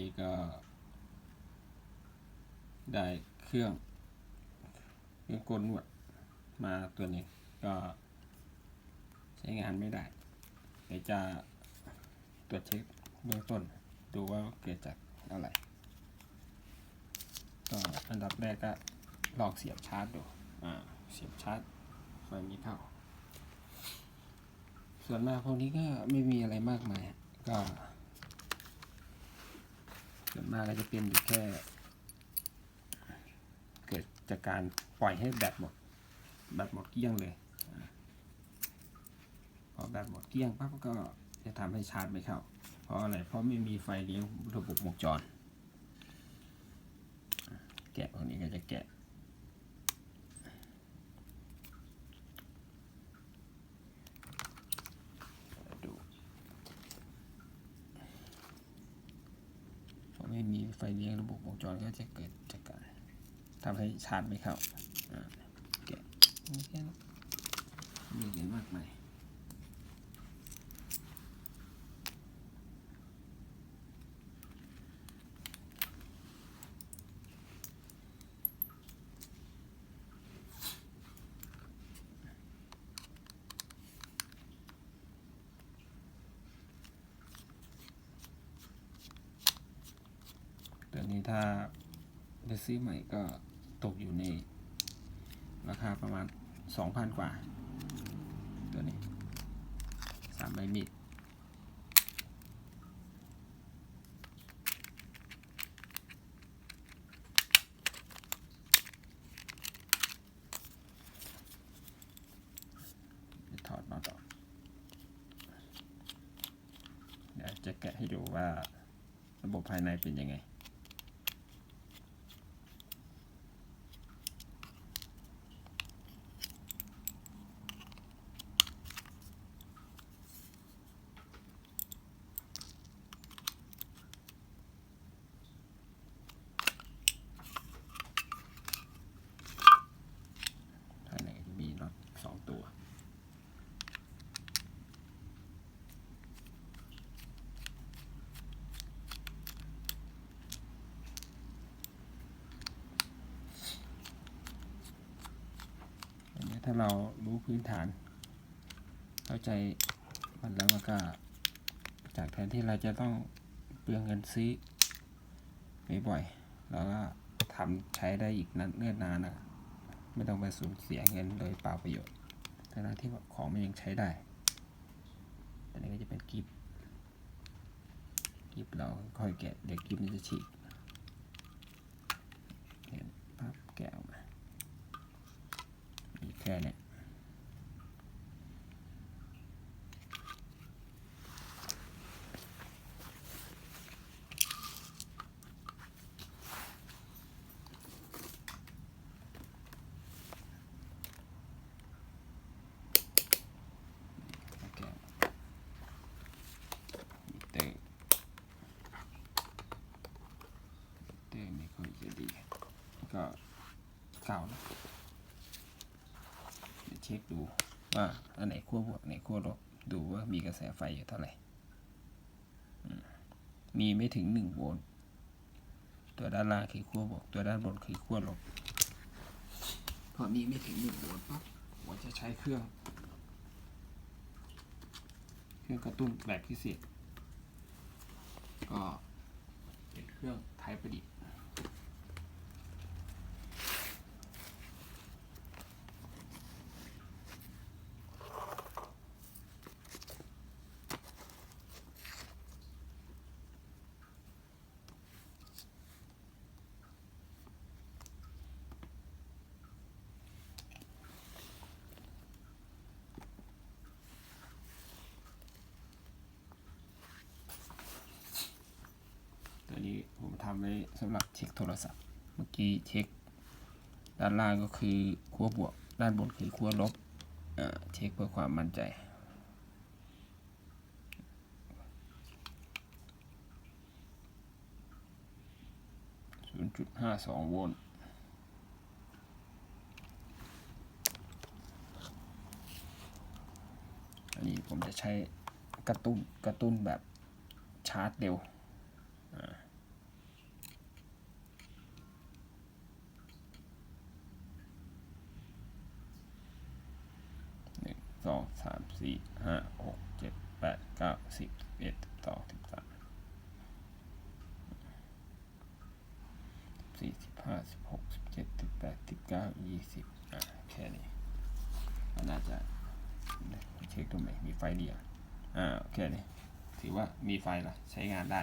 นี้ก็ ได้เครื่องเครื่องกลนวดมาตัวนี้ก็ใช้งานไม่ได้เดี๋ยวจะตรวจเช็คเบื้องต้น ดูว่าเกิดจากอะไรก็อันดับแรกก็ลองเสียบชาร์จดูอ่าเสียบชาร์จไฟมีเข้า ส่วนมากพวกนี้ก็ไม่มีอะไรมากมายก็ ส่วนมากก็จะเป็นอยู่แค่ เกิดจากการปล่อยให้แบตหมด แบตหมดเกลี้ยงเลย พอแบตหมดเกลี้ยงปั๊บก็จะทำให้ชาร์จไม่เข้า เพราะอะไร เพราะไม่มีไฟเลี้ยงระบบวงจร แกะตรงนี้ก็จะแกะ ดูพอ ไฟเลี้ยงระบบวงจรก็จะเกิดจากการทำให้ชาร์จไม่เข้าอ่าแกะนี่แค่นั้นมีอะไรมากมาย ตัวนี้ถ้าไปซื้อใหม่ก็ตกอยู่ใน ราคาประมาณ 2,000 กว่า ตัวนี้สามใบมีดถอดมาต่อ เดี๋ยวจะแกะให้ดูว่าระบบภายในเป็นยังไง ภายในจะมีน็อตสองตัว อันนี้ ถ้าเรารู้พื้นฐาน เข้าใจมันแล้วมันก็ จากแทนที่เราจะต้องเปลืองเงินซื้อบ่อยๆเราก็ทำใช้ได้อีกนั้นเนื่อนนานนะไม่ต้องไปสูญเสียเงินโดยเปล่าประโยชน์ทั้งที่ของมันยังใช้ได้อันนี้ก็จะเป็นกิฟกิฟเราค่อยแกะเดี๋ยวกิฟนี่จะฉีกเห็นปั๊บแกะออกมา ค่นี้ไม่ค่อยจะดีก็เก่านะเดี๋ยว ช็คดูว่าอันไหนขั้วบวกไหนขั้วลบดูว่ามีกระแสไฟอยู่เท่าไหร่มีไม่ถึงหนึ่งโวลต์ตัวด้านล่างคือขั้วบวก ตัวด้านบนคือขั้วลบพอมีไม่ถึงหนึ่งโวลต์ปั๊บผมจะใช้เครื่อง เครื่องกระตุ้นแบบพิเศษก็เป็นเครื่องไทยประดิษฐ์ ผมทำไว้สำหรับเช็คโทรศัพท์ เมื่อกี้เช็ค ด้านล่างก็คือขั้วบวก ด้านบนคือขั้วลบเช็คเพื่อความมั่นใจ 0.52 โวลต์อันนี้ผมจะใช้กระตุ้นกระตุ้นแบบชาร์จเร็ว อ่า สี่ห้าหกเจ็ดแปดเก้าสิบเอ็ดสองสิบสามสี่สิบห้าสิบหกสิบเจ็ดสิบแปดสิบเก้ายี่สิบอะแค่นี้ก็น่าจะเช็คตรงไหนมีไฟเดียวอ่าแค่นี้ถือว่ามีไฟละใช้งานได้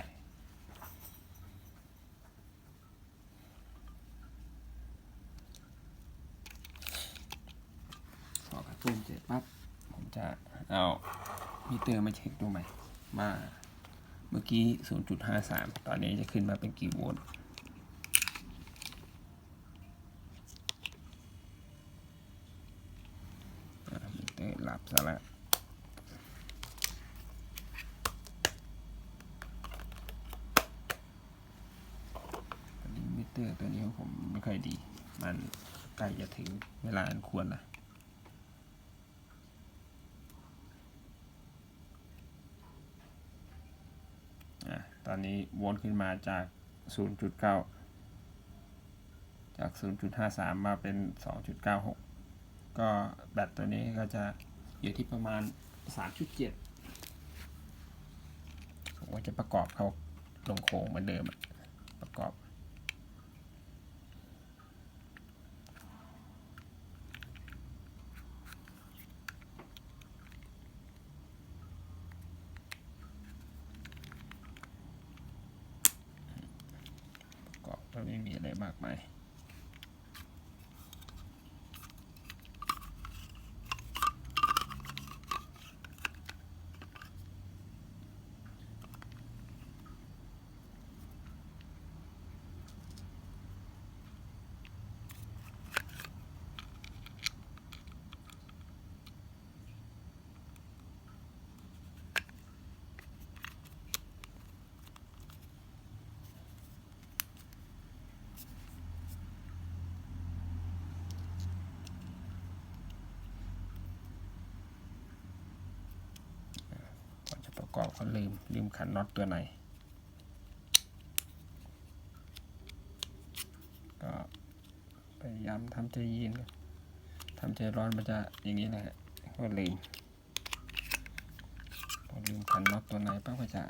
พอกระตุ้นเสร็จปั๊บ จะเอามิเตอร์มาเช็คดูใหม่ว่าเมื่อกี้ 0.53 ตอนนี้จะขึ้นมาเป็นกี่โวลต์มิเตอร์หลับซะแล้วตอนนี้มิเตอร์ตัวนี้ของผมไม่ค่อยดี มันใกล้จะถึงเวลาอันควรละ อะ ตอนนี้วนขึ้นมาจาก 0.9 จาก 0.53 มาเป็น 2.96 ก็แบตตัวนี้ก็จะอยู่ที่ประมาณ 3.7ผมว่าจะประกอบเข้าลงโค้งเหมือนเดิมประกอบ ก็ ไม่มีอะไรมากมาย กอบก็ลืมลืมขันน็อตตัวไหน ก็พยายามทำใจเย็นทำใจร้อนมันจะอย่างนี้นะฮะก็ลืมพอลืมขันน็อตตัวไหนปั๊บก็จะ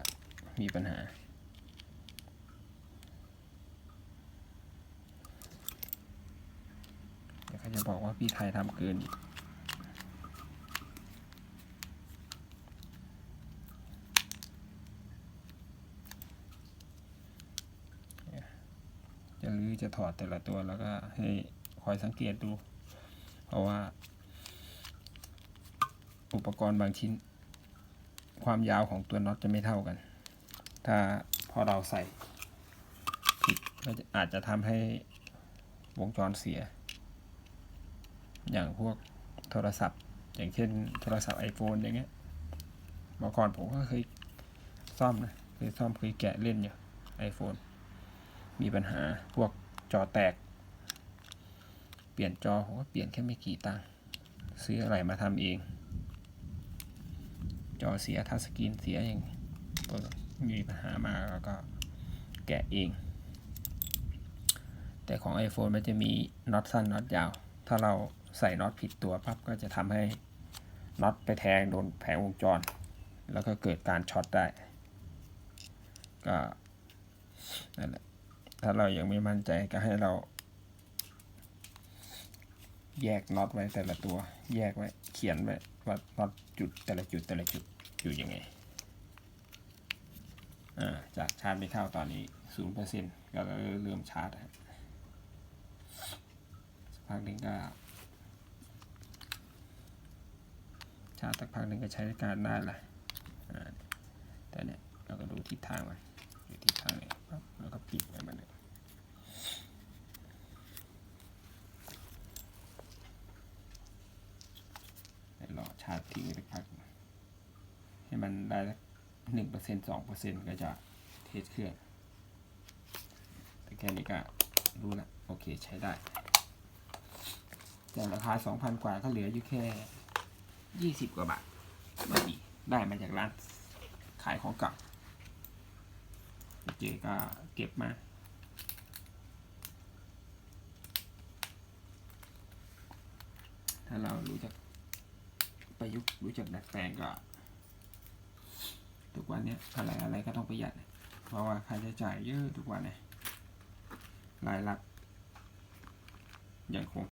มีปัญหาเดี๋ยวเขาจะบอกว่าพี่ไทยทำเกินอีก จะถอดแต่ละตัวแล้วก็ให้คอยสังเกตดู เพราะว่า อุปกรณ์บางชิ้น ความยาวของตัวน็อตจะไม่เท่ากัน ถ้าพอเราใส่ผิดก็อาจจะทำให้วงจรเสีย อย่างพวกโทรศัพท์ อย่างเช่น โทรศัพท์ iPhone อย่างเงี้ยเมื่อก่อนผมก็เคยซ่อมนะเคยซ่อมเคยแกะเล่นอยู่ iPhone มีปัญหาพวก จอแตก เปลี่ยนจอผมก็เปลี่ยนแค่ไม่กี่ตังค์ซื้ออะไรมาทำเอง จอเสียทัชสกรีนเสียอย่างก็มีปัญหามาแล้วก็แกะเอง แต่ของ iPhone มันจะมีน็อตสั้นน็อตยาว ถ้าเราใส่น็อตผิดตัวปั๊บก็จะทำให้น็อตไปแทงโดนแผงวงจร แล้วก็เกิดการช็อตได้ ก็นั่นแหละ ถ้าเรายังไม่มั่นใจก็ให้เรา แยกน็อตไว้แต่ละตัว แยกไว้ เขียนไว้ว่าน็อตจุดแต่ละจุดแต่ละจุดอยู่ยังไงจากชาร์จไม่เข้าตอนนี้ศูนย์เปอร์เซ็นต์ก็เริ่มชาร์จฮะสักพักหนึ่งก็ ชาร์จสักพักหนึ่งก็ใช้การได้ละอ่าแต่เนี่ยเราก็ดูทิศทางมันอยู่ทิศทางไหนปั๊บแล้วก็ปิดไว้มันเลยให้รอชาร์จ ทิ้งไว้สักพักให้มันได้หนึ่งเปอร์เซ็นสองเปอร์เซ็นก็จะเทสเครื่อง แต่แค่นี้ก็รู้ละโอเคใช้ได้แต่ราคาสองพันกว่าก็เหลืออยู่แค่ยี่สิบกว่าบาทไม่ดีได้มาจากร้านขายของเก่าเจก็เก็บมาถ้าเรารู้จัก ประยุกต์รู้จักดัดแปลงก็ทุกวันนี้อะไรอะไรก็ต้องประหยัด เพราะว่าค่าใช้จ่ายเยอะทุกวันเนี่ยรายรับยังคง